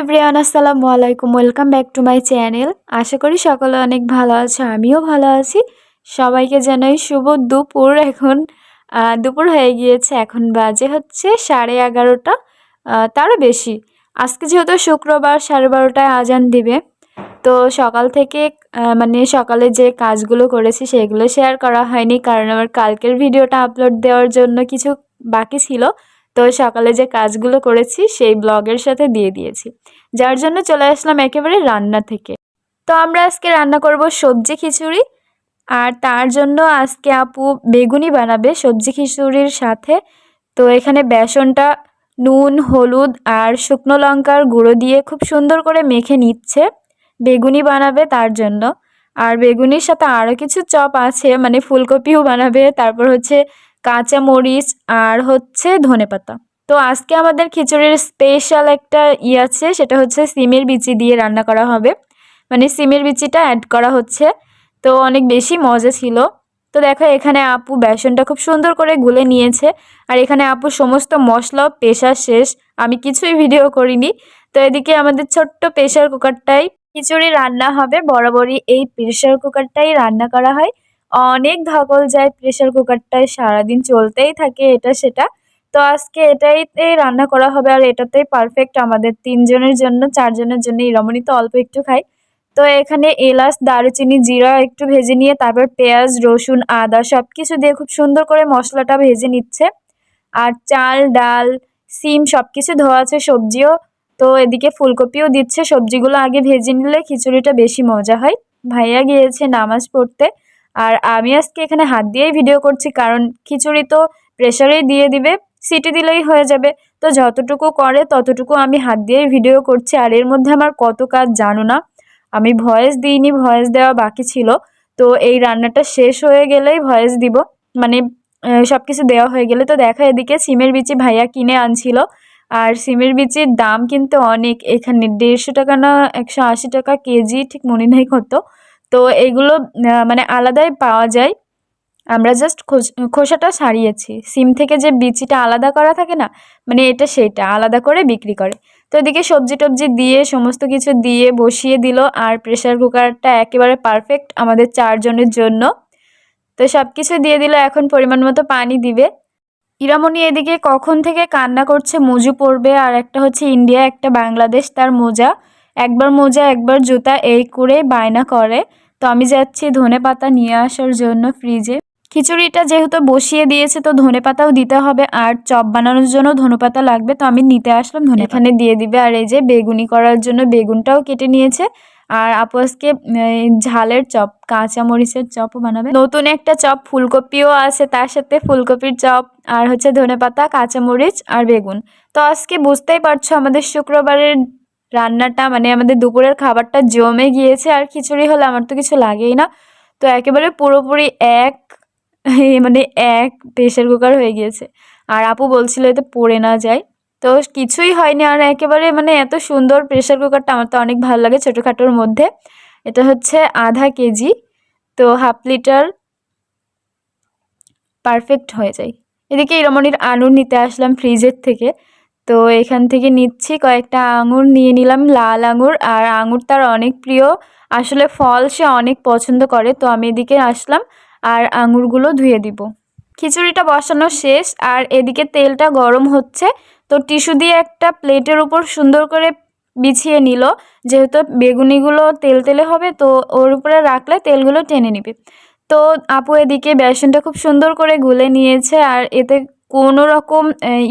Everyone আসসালামু আলাইকুম। Welcome back to my channel আশা করি সকলে অনেক ভালো আছে, আমিও ভালো আছি। সবাইকে জানাই শুভ দুপুর এখন। দুপুর হয়ে গিয়েছে, এখন বাজে হচ্ছে সাড়ে এগারোটা। তারও বেশি। আজকে যেহেতু শুক্রবার সাড়ে বারোটায় আজান দিবে, তো সকাল থেকে মানে সকালে যে কাজগুলো করেছি সেগুলো শেয়ার করা হয়নি, কারণ আমার কালকের ভিডিওটা আপলোড দেওয়ার জন্য কিছু বাকি ছিল। তো সকালে যে কাজগুলো করেছি, সেই ব্লগের সাথে দিয়ে দিয়েছি। যার জন্য চলে আসলাম একেবারে রান্না থেকে। তো আমরা আজকে রান্না করব সবজি খিচুড়ি। আর তার জন্য আজকে আপু বেগুনি বানাবে সবজি খিচুড়ির সাথে। তো এখানে বেসনটা নুন, হলুদ আর শুকনো লঙ্কার গুঁড়ো দিয়ে খুব সুন্দর করে মেখে নিচ্ছে। বেগুনি বানাবে তার জন্য। আর বেগুনির সাথে আরও কিছু চপ আছে মানে ফুলকপিও বানাবে। তারপর হচ্ছে কাঁচা মরিচ আর হচ্ছে ধনেপাতা। তো আজকে আমাদের খিচুড়ির স্পেশাল একটা ই আছে, সেটা হচ্ছে সিমের বিচি দিয়ে রান্না করা হবে। মানে সিমের বিচিটা অ্যাড করা হচ্ছে। তো অনেক বেশি মজা ছিল। তো দেখো এখানে আপু বেসনটা খুব সুন্দর করে গুলে নিয়েছে। আর এখানে আপু সমস্ত মশলাও পেশা শেষ। আমি কিছুই ভিডিও করিনি। তো এদিকে আমাদের ছোট্ট প্রেশার কুকারটাই খিচুড়ি রান্না হবে। বরাবরই এই প্রেশার কুকারটাই রান্না করা হয়। অনেক ধকল যায় প্রেশার কুকারটায় সারাদিন চলতেই থাকে এটা, সেটা। তো আজকে এটাইতেই রান্না করা হবে আর এটাতেই পারফেক্ট আমাদের তিনজনের জন্য, চারজনের জন্য। রমণী তো অল্প একটু খাই তো এখানে এলাচ, দারুচিনি, জিরা একটু ভেজে নিয়ে তারপর পেঁয়াজ, রসুন, আদা সব কিছু দিয়ে খুব সুন্দর করে মশলাটা ভেজে নিচ্ছে। আর চাল, ডাল, সিম সব কিছু ধোয়া আছে, সবজিও। তো এদিকে ফুলকপিও দিচ্ছে। সবজিগুলো আগে ভেজে নিলে খিচুড়িটা বেশি মজা হয়। ভাইয়া গিয়েছে নামাজ পড়তে। আর আমি আজকে এখানে হাত দিয়েই ভিডিও করছি, কারণ খিচুড়ি তো প্রেশারেই দিয়ে দিবে, সিটি দিলেই হয়ে যাবে। তো যতটুকু করে ততটুকু আমি হাত দিয়েই ভিডিও করছি, আর এর মধ্যে আমার কত কাজ জানো না? আমি ভয়েস দিইনি ভয়েস দেওয়া বাকি ছিল। তো এই রান্নাটা শেষ হয়ে গেলেই ভয়েস দিব। মানে সব কিছু দেওয়া হয়ে গেলে তো দেখা এদিকে সিমের বিচি ভাইয়া কিনে আনছিল। আর সিমের বিচির দাম কিন্তু অনেক। এখানে দেড়শো টাকা না একশো আশি টাকা কেজি, ঠিক মনে নেই কত। তো এগুলো মানে আলাদাই পাওয়া যায়। আমরা জাস্ট খোসাটা সারিয়েছি। সিম থেকে যে বিচিটা আলাদা করা থাকে না মানে এটা সেটা, আলাদা করে বিক্রি করে। তো এদিকে সবজি টবজি দিয়ে, সমস্ত কিছু দিয়ে বসিয়ে দিল আর প্রেশার কুকারটা একেবারে পারফেক্ট আমাদের চারজনের জন্য। তো সব কিছু দিয়ে দিল, এখন পরিমাণ মতো পানি দিবে। ইরামণি এদিকে কখন থেকে কান্না করছে মজু পড়বে আর একটা হচ্ছে ইন্ডিয়া, একটা বাংলাদেশ, তার মোজা। একবার মোজা, একবার জুতা, এই করে বায়না করে। তো আমি যাচ্ছি ধনে পাতা নিয়ে আসার জন্য ফ্রিজে খিচুড়িটা যেহেতু বসিয়ে দিয়েছে, তো ধনে পাতাও দিতে হবে আর চপ বানানোর জন্য ধনে পাতা লাগবে, তো আমি নিতে আসলাম ধনে এখানে দিয়ে দিবে আর এই যে বেগুনি করার জন্য বেগুনটাও কেটে নিয়েছে। আর আপু আজকে ঝালের চপ কাঁচা মরিচের চপও বানাবে। নতুন একটা চপ, ফুলকপিও আছে, তার সাথে ফুলকপির চপ আর হচ্ছে ধনেপাতা কাঁচামরিচ আর বেগুন। তো আজকে বুঝতেই পারছ আমাদের শুক্রবারের রান্নাটা মানে আমাদের দুপুরের খাবারটা জমে গিয়েছে আর খিচুড়ি হলে আমার তো কিছু লাগেই না। তো একেবারে পুরোপুরি এক মানে এক প্রেশার কুকার হয়ে গিয়েছে। আর আপু বলছিল এতে পড়ে না যায়। তো কিছুই হয়নি আর একেবারে মানে এত সুন্দর প্রেশার কুকারটা আমার তো অনেক ভালো লাগে ছোটোখাটোর মধ্যে। এটা হচ্ছে আধা কেজি, তো হাফ লিটার পারফেক্ট হয়ে যায়। এদিকে রমণীর আঙুর নিতে আসলাম ফ্রিজের থেকে। তো এখান থেকে নিচ্ছি কয়েকটা আঙুর, নিয়ে নিলাম লাল আঙুর আর আঙুর তার অনেক প্রিয়। আসলে ফল সে অনেক পছন্দ করে, তো আমি এদিকে আসলাম আর আঙুরগুলো ধুয়ে দিব। খিচুড়িটা বসানো শেষ আর এদিকে তেলটা গরম হচ্ছে, তো টিস্যু দিয়ে একটা প্লেটের উপর সুন্দর করে বিছিয়ে নিল। যেহেতু বেগুনিগুলো তেল তেলে হবে, তো ওর উপরে রাখলে তেলগুলো টেনে নিবে। তো আপু এদিকে বেসনটা খুব সুন্দর করে গুলে নিয়েছে আর এতে কোনো রকম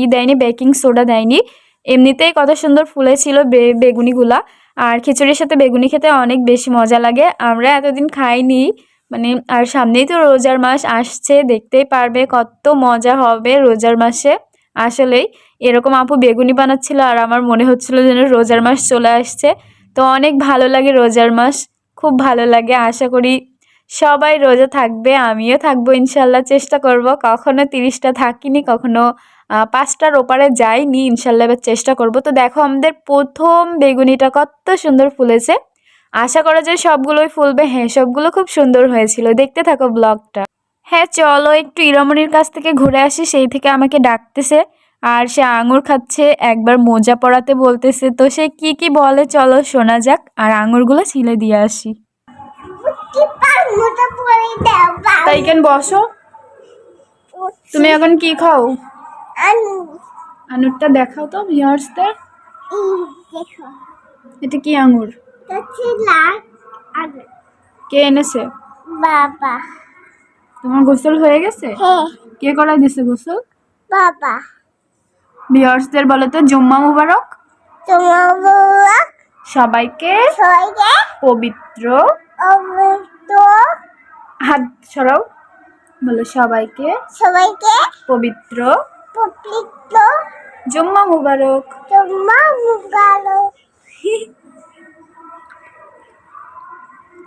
ই দেয়নি, বেকিং সোডা দেয়নি। এমনিতেই কত সুন্দর ফুলেছিল বেগুনিগুলা। আর খিচুড়ির সাথে বেগুনি খেতে অনেক বেশি মজা লাগে। আমরা এতদিন খাইনি মানে আর সামনেই তো রোজার মাস আসছে, দেখতেই পারবে কত মজা হবে রোজার মাসে। আসলেই এরকম আপু বেগুনি বানাচ্ছিল আর আমার মনে হচ্ছিল যেন রোজার মাস চলে আসছে। তো অনেক ভালো লাগে রোজার মাস, খুব ভালো লাগে। আশা করি সবাই রোজা থাকবে, আমিও থাকব, ইনশাল্লাহ চেষ্টা করব। কখনো তিরিশটা থাকিনি, কখনো পাঁচটার ওপারে যাইনি, ইনশাল্লাহ এবার চেষ্টা করব। তো দেখো, আমাদের প্রথম বেগুনিটা কত সুন্দর ফুলেছে। আশা করা যায় সবগুলোই ফুলবে। হ্যাঁ সবগুলো খুব সুন্দর হয়েছিল। দেখতে থাকো ব্লগটা। হ্যাঁ চলো একটু ইরামনির কাছ থেকে ঘুরে আসি। সেই থেকে আমাকে ডাকতেছে আর সে আঙুর খাচ্ছে, একবার মোজা পরাতে বলতেছে। তো সে কি কি বলে, চলো শোনা যাক। আর আঙুরগুলো ছিলে দিয়ে আসি। তাই কেন বসো? তুমি এখন কি খাও? আঙুরটা দেখাও তো ভিউয়ার্সদের এটা কি আঙুর? কে এনেছে? বাবা তোমার গোসল হয়ে গেছে? কে করাই দিছে গোসল? বাবা ভিউয়ার্সদের বলো তো জুম্মা মুবারক। তোমার বাবা সবাইকে সবাইকে পবিত্র হাত সরাও। বলো সবাইকে। সবাইকে। পবিত্র। পবিত্র। জুম্মা মুবারক। তোমার মুগালো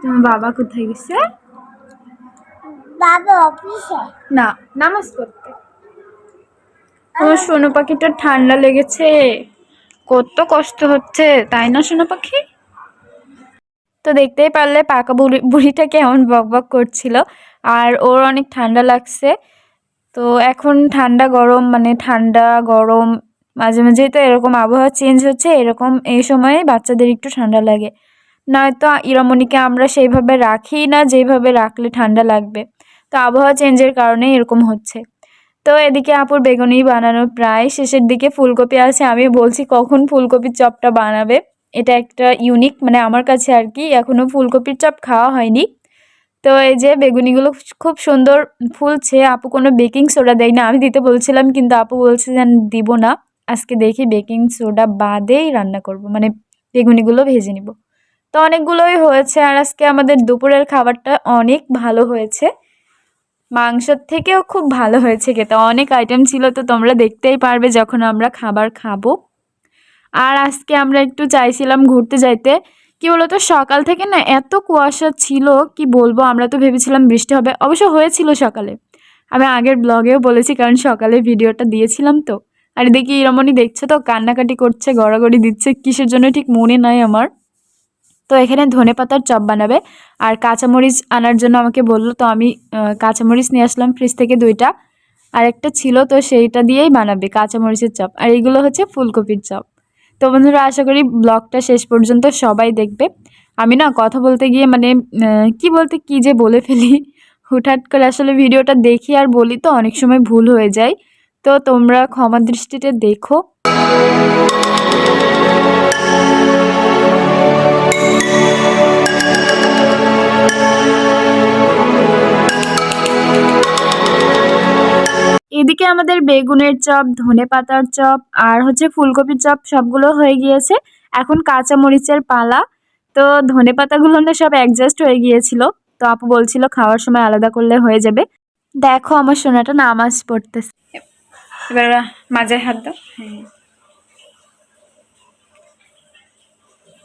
তোমার বাবা কোথায় গেছে? বাবা অফিসে। না নামাজ পড়তে। আমার সোনু পাখিটা ঠান্ডা লেগেছে। কত কষ্ট হচ্ছে তাই না সোনু পাখি? তো দেখতেই পারলে পাকা বুড়ি, বুড়িটা কেমন বক বক করছিল। আর ওর অনেক ঠান্ডা লাগছে। তো এখন ঠান্ডা গরম মানে ঠান্ডা, গরম, মাঝে মাঝেই তো এরকম আবহাওয়া চেঞ্জ হচ্ছে, এরকম এই সময়ে বাচ্চাদের একটু ঠান্ডা লাগে। নয়তো ইরামণিকে আমরা সেইভাবে রাখি না, যেভাবে রাখলে ঠান্ডা লাগবে। তো আবহাওয়া চেঞ্জের কারণে এরকম হচ্ছে। তো এদিকে আপুর বেগুনি বানানো প্রায় শেষের দিকে ফুলকপি আছে, আমি বলছি কখন ফুলকপির চপটা বানাবে। এটা একটা ইউনিক মানে আমার কাছে আর কি এখনও ফুলকপির চপ খাওয়া হয়নি। তো এই যে বেগুনিগুলো খুব সুন্দর ফুলছে, আপু কোনো বেকিং সোডা দেয় না। আমি দিতে বলছিলাম, কিন্তু আপু বলছে যে দিব না। আজকে দেখি বেকিং সোডা বাদেই রান্না করব মানে বেগুনিগুলো ভেজে নিব। তো অনেকগুলোই হয়েছে, আর আজকে আমাদের দুপুরের খাবারটা অনেক ভালো হয়েছে। মাংসর থেকেও খুব ভালো হয়েছে খেতে। অনেক আইটেম ছিল, তো তোমরা দেখতেই পারবে যখন আমরা খাবার খাব। আর আজকে আমরা একটু চাইছিলাম ঘুরতে যাইতে। কি বলতো, সকাল থেকে না এত কুয়াশা ছিল, কি বলব, আমরা তো ভেবেছিলাম বৃষ্টি হবে, অবশ্য হয়েছিল সকালে। আমি আগের ব্লগেও বলেছি, কারণ সকালে ভিডিওটা দিয়েছিলাম তো। আর দেখি রমণী দেখছ তো, কান্নাকাটি করছে, গড়াগড়ি দিচ্ছে, কিসের জন্য ঠিক মনে নাই আমার। তো এখানে ধনে পাতার চপ বানাবে, আর কাঁচামরিচ আনার জন্য আমাকে বলল, তো আমি কাঁচামরিচ নিয়ে আসলাম ফ্রিজ থেকে দুইটা। আর একটা ছিল তো, সেইটা দিয়েই বানাবে কাঁচামরিচের চপ। আর এইগুলো হচ্ছে ফুলকপির চপ। তো বন্ধুরা, আশা করি ব্লগটা শেষ পর্যন্ত সবাই দেখবে। আমি না কথা বলতে গিয়ে মানে কি বলতে কি যে বলে ফেলি, হুটহাট করে আসলে ভিডিওটা দেখি আর বলি তো, অনেক সময় ভুল হয়ে যায়। তো তোমরা ক্ষমা দৃষ্টিতে দেখো। এদিকে আমাদের বেগুনের চপ, ধনে পাতার চপ আর হচ্ছে ফুলকপির চপ সবগুলো হয়ে গিয়েছে। এখন কাঁচা মরিচের পালা। তো ধনে পাতাগুলো না সব অ্যাডজাস্ট হয়ে গিয়েছিল। তো আপু বলছিল খাওয়ার সময় আলাদা করলে হয়ে যাবে। দেখো আমার সোনাটা নামাজ পড়তেছে। এবার মাঝে হাত দাও। হ্যাঁ।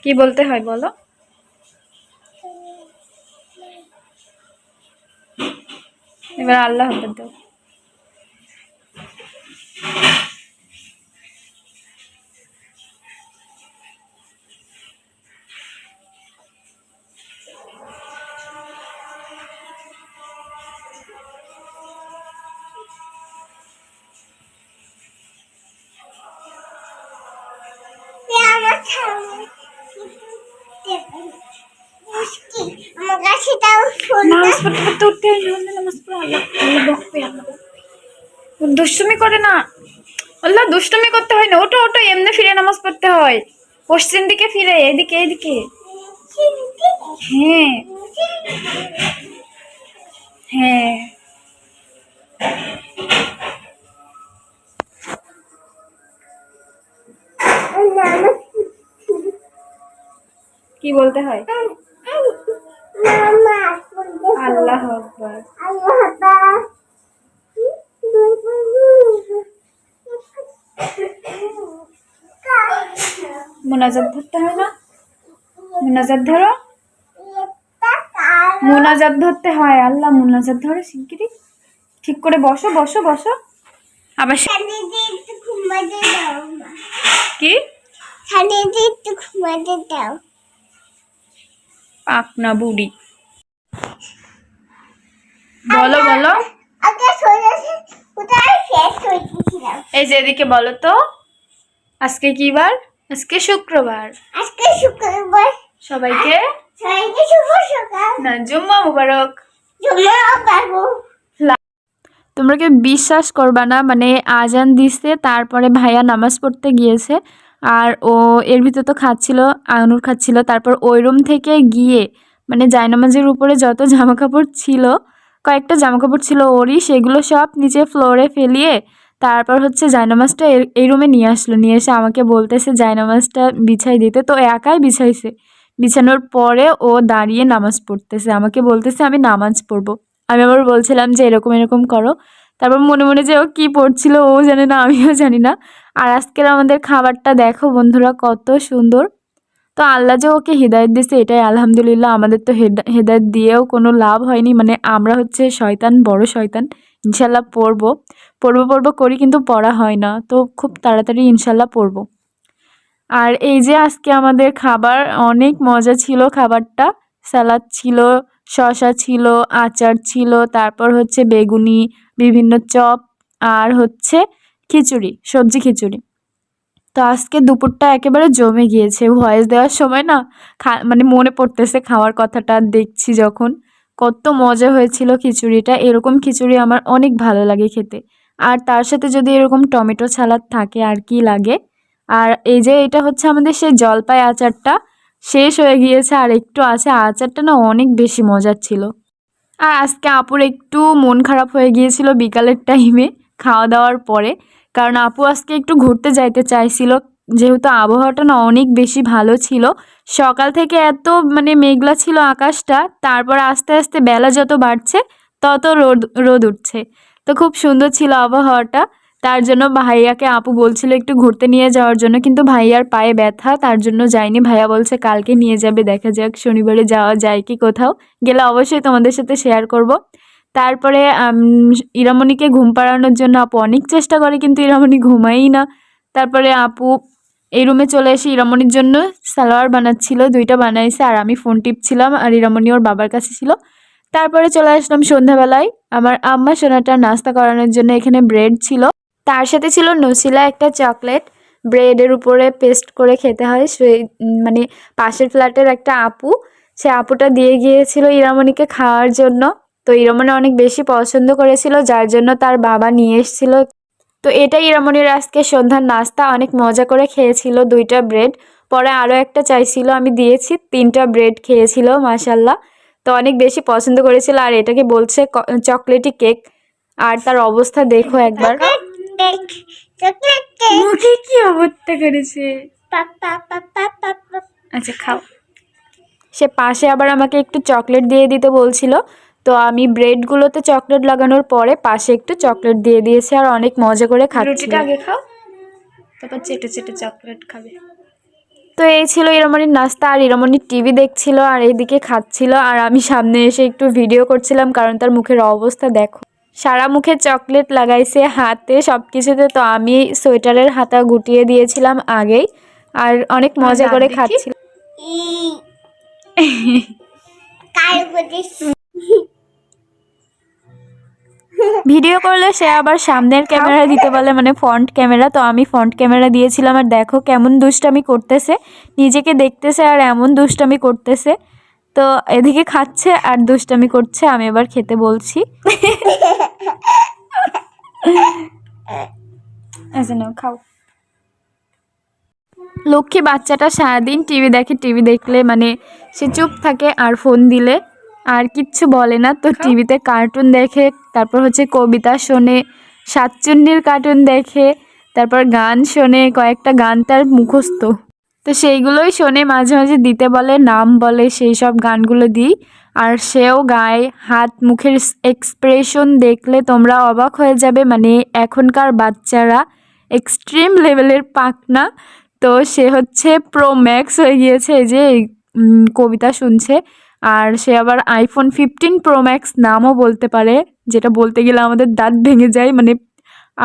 কি বলতে হয় বলো? এবার আল্লাহ হাফেজ দাও। করে না। আল্লাহ দুষ্টুমি করতে হয় না। ওটো ওটো এমনি ফিরে নামাজ পড়তে হয়। পশ্চিম দিকে ফিরে, এদিকে এদিকে। হ্যাঁ। হ্যাঁ। কি বলতে হয়? আল্লাহ আকবার। মোনাজাত ধরতে হয় না? মোনাজাত ধরো। মোনাজাত ধরতে হয়, আল্লাহ মোনাজাত ধরো শিগগিরই। ঠিক করে বসো বসো বসো। আবার কি? পাকনা বুড়ি। বলো বলো। এই যে এদিকে বলো তো আজকে কি বার? আজকে শুক্রবার। আজকে শুক্রবার। সবাইকে? সবাইকে শুভ সকাল। না জুম্মা মুবারক। তোমরা কি বিশ্বাস করবা না মানে আজান দিছে তারপরে ভাইয়া নামাজ পড়তে গিয়েছে আর ও এর ভিতর তো খাচ্ছিল আনুর খাচ্ছিল তারপর ওই রুম থেকে গিয়ে মানে জায়নামাজের উপরে যত জামা কাপড় ছিল কয়েকটা জামা কাপড় ছিল ওরই, সেগুলো সব নিচে ফ্লোরে ফেলিয়ে তারপর হচ্ছে জায়নামাজটা এই রুমে নিয়ে আসলো। নিয়ে এসে আমাকে বলতেছে জায়নামাজটা বিছাই দিতে। তো একাই বিছাইছে। বিছানোর পরে ও দাঁড়িয়ে নামাজ পড়তেছে। আমাকে বলতেছে, আমি নামাজ পড়ব। আমি আবার বলছিলাম যে, এরকম এরকম করো। তারপর মনে মনে যে ও কী পড়ছিল ও জানে না, আমিও জানি না। আর আজকের আমাদের খাবারটা দেখো বন্ধুরা, কত সুন্দর। তো আল্লাহ যে ওকে হৃদায়ত দিছে এটাই আলহামদুলিল্লাহ। আমাদের তো হেদা- হেদায়ত দিয়েও কোনো লাভ হয়নি। মানে আমরা হচ্ছে শয়তান, বড় শয়তান। ইনশাল্লাহ পড়ব। পড়ব পড়ব করি কিন্তু পড়া হয় না। তো খুব তাড়াতাড়ি ইনশাল্লাহ পড়ব। আর এই যে আজকে আমাদের খাবার, অনেক মজা ছিল খাবারটা। স্যালাড ছিল, শসা ছিল, আচার ছিল, তারপর হচ্ছে বেগুনি, বিভিন্ন চপ, আর হচ্ছে খিচুড়ি, সবজি খিচুড়ি। তো আজকে দুপুরটা একেবারে জমে গিয়েছে। ভয়েস দেওয়ার সময় না খা মানে মনে পড়তেছে খাওয়ার কথাটা দেখছি যখন। কত মজা হয়েছিল খিচুড়িটা। এরকম খিচুড়ি আমার অনেক ভালো লাগে খেতে। আর তার সাথে যদি এরকম টমেটো সালাদ থাকে আর কি লাগে। আর এই যে এটা হচ্ছে আমাদের সেই জলপাই আচারটা, শেষ হয়ে গিয়েছে আর একটু আছে। আচারটা না অনেক বেশি মজার ছিল। আর আজকে আপুর একটু মন খারাপ হয়ে গিয়েছিল বিকালের টাইমে খাওয়া দাওয়ার পরে। কারণ আপু আজকে একটু ঘুরতে যাইতে চাইছিল। যেহেতু আবহাওয়াটা না অনেক বেশি ভালো ছিল। সকাল থেকে এত মানে মেঘলা ছিল আকাশটা, তারপর আস্তে আস্তে বেলা যত বাড়ছে, তত রোদ রোদ উঠছে। তো খুব সুন্দর ছিল আবহাওয়াটা। তার জন্য ভাইয়াকে আপু বলছিল একটু ঘুরতে নিয়ে যাওয়ার জন্য, কিন্তু ভাইয়ার পায়ে ব্যথা, তার জন্য যায়নি। ভাইয়া বলছে, কালকে নিয়ে যাবে, দেখা যাক, শনিবারে যাওয়া যায় কি কোথাও। গেলে অবশ্যই তোমাদের সাথে শেয়ার করব। তারপরে ইরামণিকে ঘুম পাড়ানোর জন্য আপু অনেক চেষ্টা করে, কিন্তু ইরামণি ঘুমাই না। তারপরে আপু এই রুমে চলে এসে ইরামণির জন্য সালোয়ার বানাচ্ছিল, দুইটা বানাইছে, আর আমি ফোন টিপছিলাম, আর ইরামণি ওর বাবার কাছে ছিল। তারপরে চলে আসলাম সন্ধ্যাবেলায়। আমার আম্মা সোনাটা নাস্তা করানোর জন্য এখানে ব্রেড ছিল। তার সাথে ছিল নসিলা একটা চকলেট। ব্রেডের উপরে পেস্ট করে খেতে হয়। সেই মানে পাশের ফ্ল্যাটের একটা আপু। সে আপুটা দিয়ে গিয়েছিল ইরামণিকে খাওয়ার জন্য। তো ইরামণি অনেক বেশি পছন্দ করেছিল যার জন্য তার বাবা নিয়ে এসেছিল। তো এটাই ইরামণির আজকে সন্ধ্যার নাস্তা। অনেক মজা করে খেয়েছিল দুইটা ব্রেড। পরে আরও একটা চাইছিল আমি দিয়েছি। তিনটা ব্রেড খেয়েছিল মাসাল্লাহ তো অনেক বেশি পছন্দ করেছিল। আর এটাকে বলছে চকলেটি কেক। আর তার অবস্থা দেখো একবার। কেক মুখে কি অবস্থা করেছে? আচ্ছা খাও। সে পাশে আবার আমাকে একটু চকলেট দিয়ে দিতে বলছিল। তো আমি ব্রেডগুলোতে চকলেট লাগানোর পরে পাশে একটু চকলেট দিয়ে দিয়েছি আর অনেক মজা করে খাচ্ছি। রুটিটা আগে খাও তারপর চেটে চেটে চকলেট খাবে। তো এই ছিল ইরামণির নাস্তা আর ইরামণির টিভি দেখছিল আর এইদিকে খাচ্ছিল আর আমি সামনে এসে একটু ভিডিও করছিলাম কারণ তার মুখের অবস্থা দেখো। সারা মুখে চকলেট লাগাইছে হাতে সব কিছুতে তো আমি সোয়েটারের হাতা গুটিয়ে দিয়েছিলাম আগেই আর অনেক মজা করে খাচ্ছিল। ভিডিও করলে সে আবার সামনের ক্যামেরা দিতে বলে মানে ফ্রন্ট ক্যামেরা। তো আমি ফ্রন্ট ক্যামেরা দিয়েছিলাম আর দেখো কেমন দুষ্টামি করতেছে। নিজেকে দেখতেছে আর এমন দুষ্টামি করতেছে। তো এদিকে খাচ্ছে আর দুষ্টামি করছে আমি এবার খেতে বলছি। খাও। লক্ষ্মী বাচ্চাটা সারাদিন টিভি দেখে টিভি দেখলে মানে সে চুপ থাকে আর ফোন দিলে। আর কিচ্ছু বলে না। তো টিভিতে কার্টুন দেখে তারপর হচ্ছে কবিতা শোনে সাতচুন্নির কার্টুন দেখে তারপর গান শোনে কয়েকটা গান তার মুখস্থ। তো সেইগুলোই শোনে মাঝে মাঝে দিতে বলে নাম বলে সেই সব গানগুলো দিই। আর সেও গায় হাত মুখের এক্সপ্রেশন দেখলে তোমরা অবাক হয়ে যাবে মানে এখনকার বাচ্চারা এক্সট্রিম লেভেলের পাকনা তো সে হচ্ছে প্রো ম্যাক্স হয়ে গিয়েছে এই যে কবিতা শুনছে। আর সে আবার আইফোন ফিফটিন প্রো ম্যাক্স নামও বলতে পারে, যেটা বলতে গেলে আমাদের দাঁত ভেঙে যায়। মানে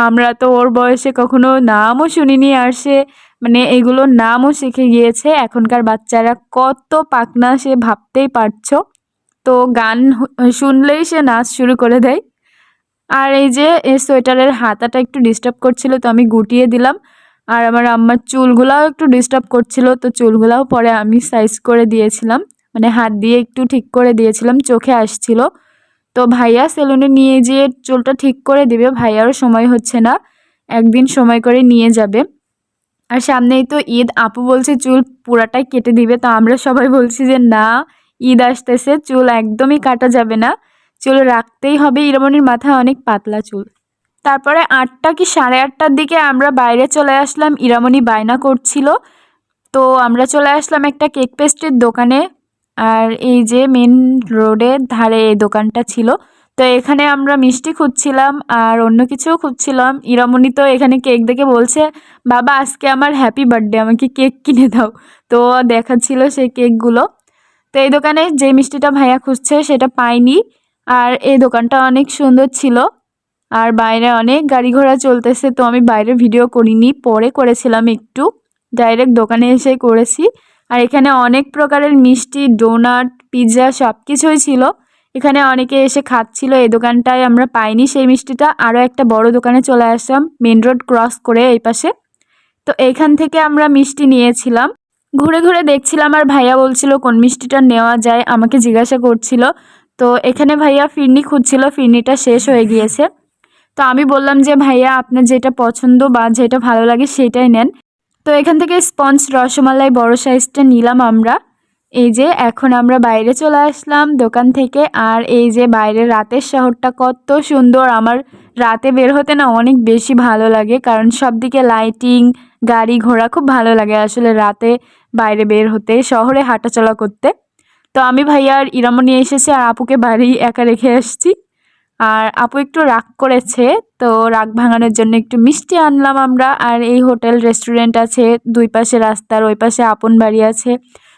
আমরা তো ওর বয়সে কখনো নামও শুনিনি আর সে মানে এগুলোর নামও শিখে গিয়েছে। এখনকার বাচ্চারা কত পাকনা সে ভাবতেই পারছ। তো গান শুনলেই সে নাচ শুরু করে দেয়। আর এই যে এই সোয়েটারের হাতাটা একটু ডিস্টার্ব করছিল, তো আমি গুটিয়ে দিলাম। আর আমার আম্মার চুলগুলাও একটু ডিস্টার্ব করছিল, তো চুলগুলাও পরে আমি সাইজ করে দিয়েছিলাম। মানে হাত দিয়ে একটু ঠিক করে দিয়েছিলাম, চোখে আসছিল। তো ভাইয়া সেলুনে নিয়ে যেয়ে চুলটা ঠিক করে দেবে, ভাইয়ারও সময় হচ্ছে না, একদিন সময় করে নিয়ে যাবে। আর সামনেই তো ঈদ, আপু বলছে চুল পুরাটাই কেটে দিবে, তো আমরা সবাই বলছি যে না, ঈদ আসতেছে, চুল একদমই কাটা যাবে না। চুল রাখতেই হবে ইরামনির মাথায় অনেক পাতলা চুল। তারপরে আটটা কি সাড়ে আটটার দিকে আমরা বাইরে চলে আসলাম ইরামনি বায়না করছিল। তো আমরা চলে আসলাম একটা কেক পেস্ট্রির দোকানে আর এই যে মেন রোডের ধারে এই দোকানটা ছিল। তো এখানে আমরা মিষ্টি খুঁজছিলাম আর অন্য কিছুও খুঁজছিলাম। ইরামণি তো এখানে কেক দেখে বলছে, বাবা, আজকে আমার হ্যাপি বার্থডে আমাকে কেক কিনে দাও। তো দেখাচ্ছিল সেই কেকগুলো তো এই দোকানে যে মিষ্টিটা ভাইয়া খুঁজছে, সেটা পাইনি আর এই দোকানটা অনেক সুন্দর ছিল। আর বাইরে অনেক গাড়ি ঘোড়া চলতেছে, তো আমি বাইরে ভিডিও করিনি, পরে করেছিলাম একটু। ডাইরেক্ট দোকানে এসে করেছি। আর এখানে অনেক প্রকারের মিষ্টি, ডোনাট পিৎজা সব কিছুই ছিল। এখানে অনেকে এসে খাচ্ছিল। এই দোকানটায় আমরা পাইনি সেই মিষ্টিটা। আরও একটা বড় দোকানে চলে আসলাম মেন রোড ক্রস করে এই পাশে। তো এইখান থেকে আমরা মিষ্টি নিয়েছিলাম। ঘুরে ঘুরে দেখছিলাম আর ভাইয়া বলছিল, কোন মিষ্টিটা নেওয়া যায়? আমাকে জিজ্ঞাসা করছিল। তো এখানে ভাইয়া ফিরনি খুঁজছিল, ফিরনিটা শেষ হয়ে গিয়েছে। তো আমি বললাম যে, ভাইয়া, আপনার যেটা পছন্দ বা যেটা ভালো লাগে সেটাই নেন। তো এখান থেকে স্পঞ্জ রসমালাই বড় সাইজটা নিলাম আমরা। এই যে এখন আমরা বাইরে চলে আসলাম দোকান থেকে। আর এই যে বাইরে রাতের শহরটা কত সুন্দর। আমার রাতে বের হতে না অনেক বেশি ভালো লাগে। কারণ সব দিকে লাইটিং গাড়ি ঘোড়া খুব ভালো লাগে আসলে রাতে বাইরে বের হতে, শহরে হাঁটাচলা করতে। তো আমি ভাইয়া আর ইরামনি এসেছি আর আপুকে বাড়ি একা রেখে এসেছি আর আপু একটু রাগ করেছে তো রাগ ভাঙানোর জন্য একটু মিষ্টি আনলাম আমরা। আর এই হোটেল রেস্টুরেন্ট আছে, দুই পাশে রাস্তার ওই পাশে আপন বাড়ি আছে।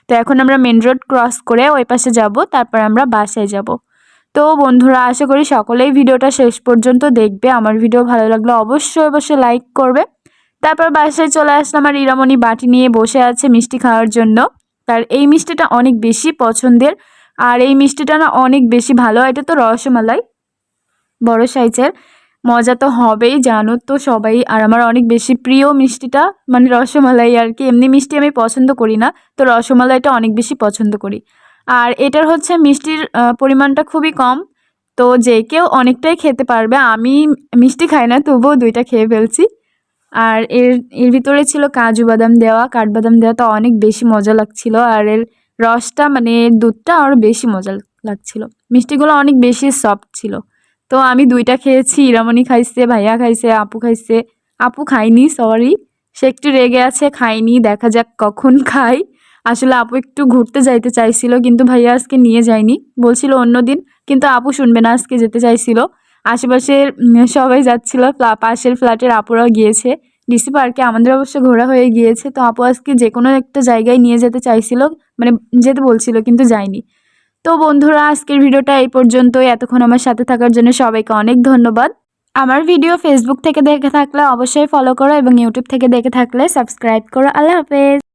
তো এখন আমরা মেন রোড ক্রস করে ওই পাশে যাব, তারপর আমরা বাসায় যাব। তো বন্ধুরা, আশা করি সকলেই ভিডিওটা শেষ পর্যন্ত দেখবে। আমার ভিডিও ভালো লাগলে অবশ্যই অবশ্যই লাইক করবে। তারপর বাসায় চলে আসলাম আর ইরামণি বাটি নিয়ে বসে আছে মিষ্টি খাওয়ার জন্য। তার এই মিষ্টিটা অনেক বেশি পছন্দের। আর এই মিষ্টিটা না অনেক বেশি ভালো, এটা তো রসমালাই, বড় সাইজের। মজা তো হবেই, জানো তো সবাই। আর আমার অনেক বেশি প্রিয় মিষ্টিটা মানে রসমালাই আর কি। এমনি মিষ্টি আমি পছন্দ করি না, তো রসমালাইটা অনেক বেশি পছন্দ করি। আর এটার হচ্ছে মিষ্টির পরিমাণটা খুবই কম, তো যে কেউ অনেকটাই খেতে পারবে। আমি মিষ্টি খাই না, তবুও দুইটা খেয়ে ফেলছি। আর এর এর ভিতরে ছিল কাজু বাদাম দেওয়া কাঠবাদাম দেওয়া, তো অনেক বেশি মজা লাগছিল। আর এর রসটা মানে দুধটা আরও বেশি মজা লাগছিল। মিষ্টিগুলো অনেক বেশি সফট ছিল। তো আমি দুইটা খেয়েছি, ইরামণি খাইছে, ভাইয়া খাইছে, আপু খাইছে। আপু খাইনি সরি সে একটু রেগে আছে, খাইনি, দেখা যাক কখন খাই আসলে আপু একটু ঘুরতে যাইতে চাইছিল, কিন্তু ভাইয়া আজকে নিয়ে যায়নি। বলছিল অন্য দিন, কিন্তু আপু শুনবে না, আজকে যেতে চাইছিল। আশেপাশের সবাই যাচ্ছিল পাশের ফ্ল্যাটের আপুরাও গিয়েছে। ডিসি পার্কে আমাদের অবশ্য ঘোরা হয়ে গিয়েছে, তো আপু আজকে যে কোনো একটা জায়গায় নিয়ে যেতে চাইছিল মানে যেতে বলছিল, কিন্তু যায়নি। তো বন্ধুরা, আজকের ভিডিওটা এই পর্যন্তই। এতক্ষণ আমার সাথে থাকার জন্য সবাইকে অনেক ধন্যবাদ। আমার ভিডিও ফেসবুক থেকে দেখে থাকলে অবশ্যই ফলো করো এবং ইউটিউব থেকে দেখে থাকলে সাবস্ক্রাইব করো। আল্লাহ হাফেজ।